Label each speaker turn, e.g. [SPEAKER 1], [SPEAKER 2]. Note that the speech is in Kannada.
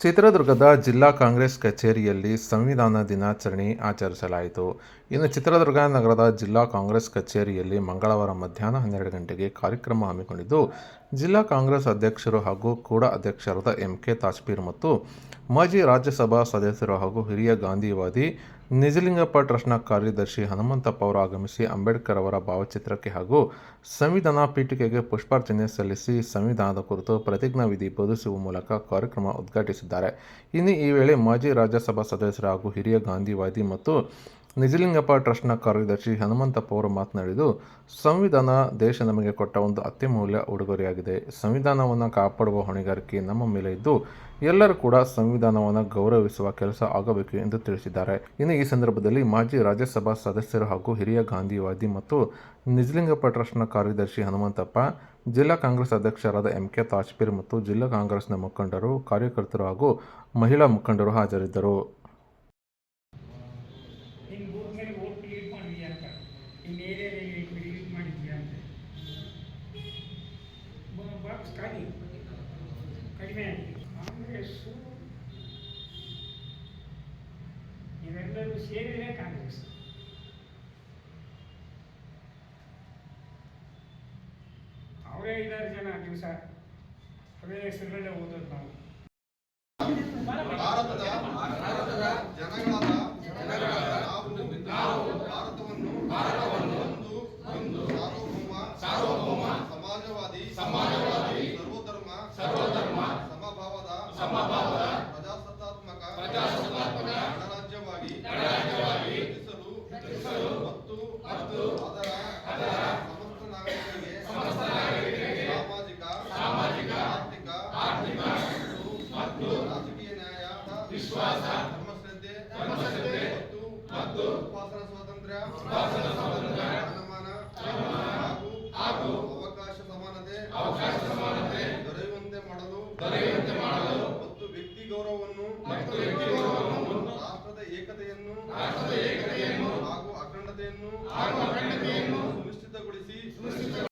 [SPEAKER 1] ಚಿತ್ರದುರ್ಗದ ಜಿಲ್ಲಾ ಕಾಂಗ್ರೆಸ್ ಕಚೇರಿಯಲ್ಲಿ ಸಂವಿಧಾನ ದಿನಾಚರಣೆ ಆಚರಿಸಲಾಯಿತು. ಇನ್ನು ಚಿತ್ರದುರ್ಗ ನಗರದ ಜಿಲ್ಲಾ ಕಾಂಗ್ರೆಸ್ ಕಚೇರಿಯಲ್ಲಿ ಮಂಗಳವಾರ ಮಧ್ಯಾಹ್ನ ಹನ್ನೆರಡು ಗಂಟೆಗೆ ಕಾರ್ಯಕ್ರಮ ಹಮ್ಮಿಕೊಂಡಿದ್ದು, ಜಿಲ್ಲಾ ಕಾಂಗ್ರೆಸ್ ಅಧ್ಯಕ್ಷರು ಹಾಗೂ ಕೂಡ ಅಧ್ಯಕ್ಷರಾದ ಎಂ ಕೆ ತಾಜ್ಪೀರ್ ಮತ್ತು ಮಾಜಿ ರಾಜ್ಯಸಭಾ ಸದಸ್ಯರು ಹಾಗೂ ಹಿರಿಯ ಗಾಂಧಿವಾದಿ ನಿಜಲಿಂಗಪ್ಪ ಟ್ರಸ್ಟ್ನ ಕಾರ್ಯದರ್ಶಿ ಹನುಮಂತಪ್ಪ ಅವರು ಆಗಮಿಸಿ ಅಂಬೇಡ್ಕರ್ ಅವರ ಭಾವಚಿತ್ರಕ್ಕೆ ಹಾಗೂ ಸಂವಿಧಾನ ಪೀಠಿಕೆಗೆ ಪುಷ್ಪಾರ್ಚನೆ ಸಲ್ಲಿಸಿ, ಸಂವಿಧಾನದ ಕುರಿತು ಪ್ರತಿಜ್ಞಾವಿಧಿ ಬೋಧಿಸುವ ಮೂಲಕ ಕಾರ್ಯಕ್ರಮ ಉದ್ಘಾಟಿಸಿದ್ದಾರೆ ಇನ್ನು ಈ ವೇಳೆ ಮಾಜಿ ರಾಜ್ಯಸಭಾ ಸದಸ್ಯರು ಹಾಗೂ ಹಿರಿಯ ಗಾಂಧಿವಾದಿ ಮತ್ತು ನಿಜಲಿಂಗಪ್ಪ ಟ್ರಸ್ಟ್ನ ಕಾರ್ಯದರ್ಶಿ ಹನುಮಂತಪ್ಪ ಅವರು ಮಾತನಾಡಿದ್ದು, ಸಂವಿಧಾನ ದೇಶ ನಮಗೆ ಕೊಟ್ಟ ಒಂದು ಅತ್ಯಮೂಲ್ಯ ಉಡುಗೊರೆಯಾಗಿದೆ. ಸಂವಿಧಾನವನ್ನು ಕಾಪಾಡುವ ಹೊಣೆಗಾರಿಕೆ ನಮ್ಮ ಮೇಲೆ ಇದ್ದು, ಎಲ್ಲರೂ ಕೂಡ ಸಂವಿಧಾನವನ್ನು ಗೌರವಿಸುವ ಕೆಲಸ ಆಗಬೇಕು ಎಂದು ತಿಳಿಸಿದ್ದಾರೆ. ಇನ್ನು ಈ ಸಂದರ್ಭದಲ್ಲಿ ಮಾಜಿ ರಾಜ್ಯಸಭಾ ಸದಸ್ಯರು ಹಾಗೂ ಹಿರಿಯ ಗಾಂಧಿವಾದಿ ಮತ್ತು ನಿಜಲಿಂಗಪ್ಪ ಟ್ರಸ್ಟ್ನ ಕಾರ್ಯದರ್ಶಿ ಹನುಮಂತಪ್ಪ, ಜಿಲ್ಲಾ ಕಾಂಗ್ರೆಸ್ ಅಧ್ಯಕ್ಷರಾದ ಎಂ ಕೆ ತಾಜ್ಪೀರ್ ಮತ್ತು ಜಿಲ್ಲಾ ಕಾಂಗ್ರೆಸ್ನ ಮುಖಂಡರು, ಕಾರ್ಯಕರ್ತರು ಹಾಗೂ ಮಹಿಳಾ ಮುಖಂಡರು ಹಾಜರಿದ್ದರು.
[SPEAKER 2] ನಿನ್ನ ಬೂತ್ ಮೇಲೆ ಓಟ್ ಡಿಲೀಟ್ ಮಾಡಿದ್ಯಾ ಅಂತ ನಿನ್ನ ಏರಿಯಾದಲ್ಲಿ ಡಿಲೀಟ್ ಮಾಡಿದ್ಯಾ ಅಂತ ಬಾಕ್ಸ್ ಖಾಲಿ ಕಡಿಮೆ ಆಗಿದೆ ಕಾಂಗ್ರೆಸ್ಸು ಇವೆಲ್ಲರೂ ಸೇರಿದರೆ ಕಾಂಗ್ರೆಸ್ ಅವರೇ ಐದಾರು ಜನ ದಿವಸ ಅವೇ ಹೆಸರುಗಳೇ ಓದೋದು ನಾವು
[SPEAKER 3] ಭಾರತದ ಜನಗಳಾದ ನಾವು ಸಮಭಾವದ ಪ್ರಜಾಸತ್ತಾತ್ಮಕ ಗಣರಾಜ್ಯವಾಗಿ ರಚಿಸಲು ಮತ್ತು ಅದರ ಸಮಸ್ತ ನಾಗರಿಕರಿಗೆ ಸಾಮಾಜಿಕ ಆರ್ಥಿಕ ಮತ್ತು ರಾಜಕೀಯ ನ್ಯಾಯ ವಿಶ್ವಾಸ ರಾಷ್ಟ್ರದ ಏಕತೆಯನ್ನು ಹಾಗೂ ಅಖಂಡತೆಯನ್ನು